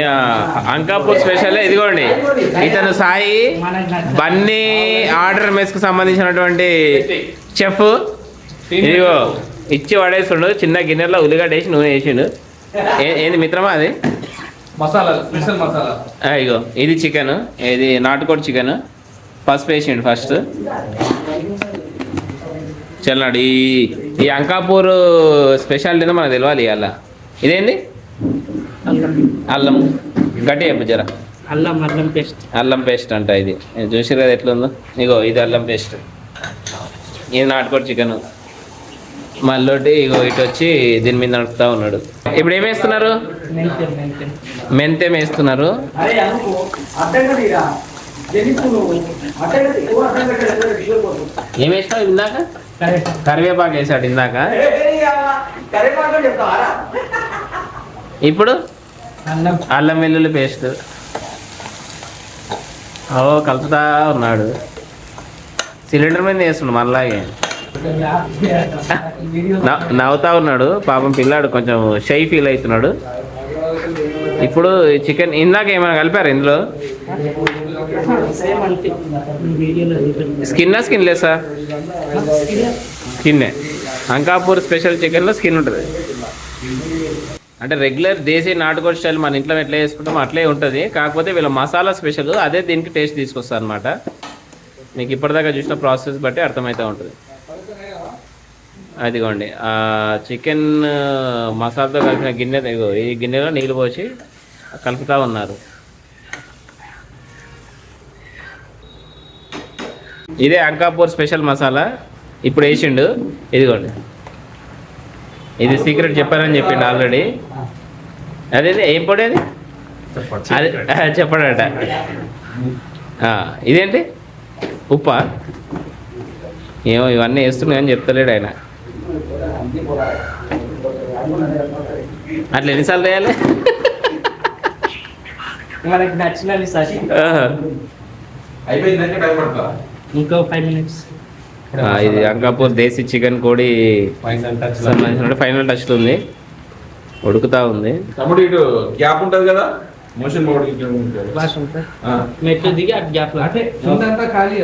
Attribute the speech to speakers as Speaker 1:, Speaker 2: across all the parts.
Speaker 1: Yeah, Ankapur special ఇదిగోండి. ఇతను Sai Bunny order మెస్కు సంబంధించినటువంటి చెఫ్ ఇదిగో ఇచ్చి పడేస్తుండు చిన్న గిన్నెలో ఉల్లిగడ్డ వేసి నూనె వేసిండు. ఏంది మిత్రమా అది?
Speaker 2: మసాలా స్పెషల్ మసాలా.
Speaker 1: ఇగో ఇది చికెన్ ఇది నాటుకోడి చికెన్. పసుపు వేసిండు ఫస్ట్. చల్లాడు ఈ ఈ అంకాపూర్ స్పెషాలిటీ మనకు తెలియాలి ఇవాళ. ఇదేంది? అల్లం. గట్టి చెప్పు జర.
Speaker 3: అల్లం అల్లం పేస్ట్.
Speaker 1: అల్లం పేస్ట్ అంట ఇది. చూసిరు కదా ఎట్లుందో? ఇగో ఇది అల్లం పేస్ట్. ఇది నాటుకోడి చికెన్. మళ్ళీ ఇగో ఇటు వచ్చి దీని మీద నడుపుతా ఉన్నాడు. ఇప్పుడు ఏం వేస్తున్నారు?
Speaker 3: మెంతెం మెంతెం.
Speaker 1: మెంతెం వేస్తున్నారు? ఏం వేసినావు ఇందాక? కరివేపాకు. వేసాడు ఇందాక. ఇప్పుడు?
Speaker 3: అల్లం
Speaker 1: వెల్లుల్లి పేస్ట్. ఓ కలుపుతా ఉన్నాడు. సిలిండర్ మీద వేస్తుండు మళ్ళా
Speaker 3: వీడియో
Speaker 1: నవ్- నవ్వుతా ఉన్నాడు. పాపం పిల్లాడు కొంచెం షై ఫీల్ అవుతున్నాడు. ఇప్పుడు చికెన్ ఇందాక ఏమైనా కలిపారు ఇందులో?
Speaker 3: సేమ్ అంటే వీడియోలో
Speaker 1: స్కిన్. స్కిన్ లేసా స్కిన్నే. అంకాపూర్ స్పెషల్ చికెన్లో స్కిన్ ఉంటుంది. అంటే రెగ్యులర్ దేశీ నాటుకోడి స్టైల్ మన ఇంట్లో ఎట్లా చేసుకుంటామో అట్లే ఉంటుంది. కాకపోతే వీళ్ళ మసాలా స్పెషల్ అదే దీనికి టేస్ట్ తీసుకొస్తా అనమాట మీకు ఇప్పటిదాకా చూసిన ప్రాసెస్ బట్టి అర్థమవుతూ ఉంటుంది. అదిగోండి. చికెన్ మసాలాతో కలిపిన గిన్నె ఈ గిన్నెలో నీళ్ళు పోసి కలుపుతూ ఉన్నారు. ఇదే అంకాపూర్ స్పెషల్ మసాలా. ఇప్పుడు వేసిండు. ఇదిగోండి. ఇది సీక్రెట్ చెప్పారని చెప్పిండు ఆల్రెడీ అదే ఏం పొడి అది? చెప్పడట. ఆ, ఇదేంటి? ఉప్పా? ఏమో ఇవన్నీ వేస్తున్నాయి అని చెప్తలేడు ఆయన. అట్లా ఎన్నిసార్లు వేయాలి
Speaker 3: మనకి
Speaker 1: ఆహా.
Speaker 2: అయిపోయిందంటే
Speaker 3: ఇంకో ఫైవ్ మినిట్స్
Speaker 1: ఇది అంకాపూర్ దేశీ చికెన్ కోడి సంబంధించిన ఫైనల్ టచ్ ఉంది. ఉడుకుతా ఉంది.
Speaker 2: తమ్ముడు ఇటు గ్యాప్ ఉంటది కదా? మోషన్.
Speaker 3: మెట్లు దిగి అటు గ్యాప్
Speaker 2: అంటే ఖాళీ.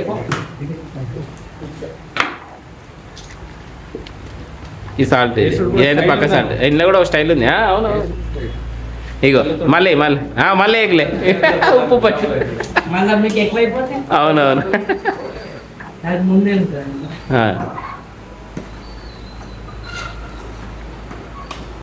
Speaker 1: ఈ సాల్ట్ ఇదైతే
Speaker 2: style
Speaker 1: పక్క? సాల్ట్ ఇందులో కూడా ఒక స్టైల్ ఉంది. ఆ, అవును. ఇగో మళ్ళీ మళ్ళీ. ఆ, మళ్ళీ ఎగలే. ఉప్పు పచ్చి
Speaker 3: మళ్ళీ మీకు ఎక్కువైపోతే?
Speaker 1: అవునవును.
Speaker 3: అది ముందే ఉంటుంది
Speaker 1: ఆ.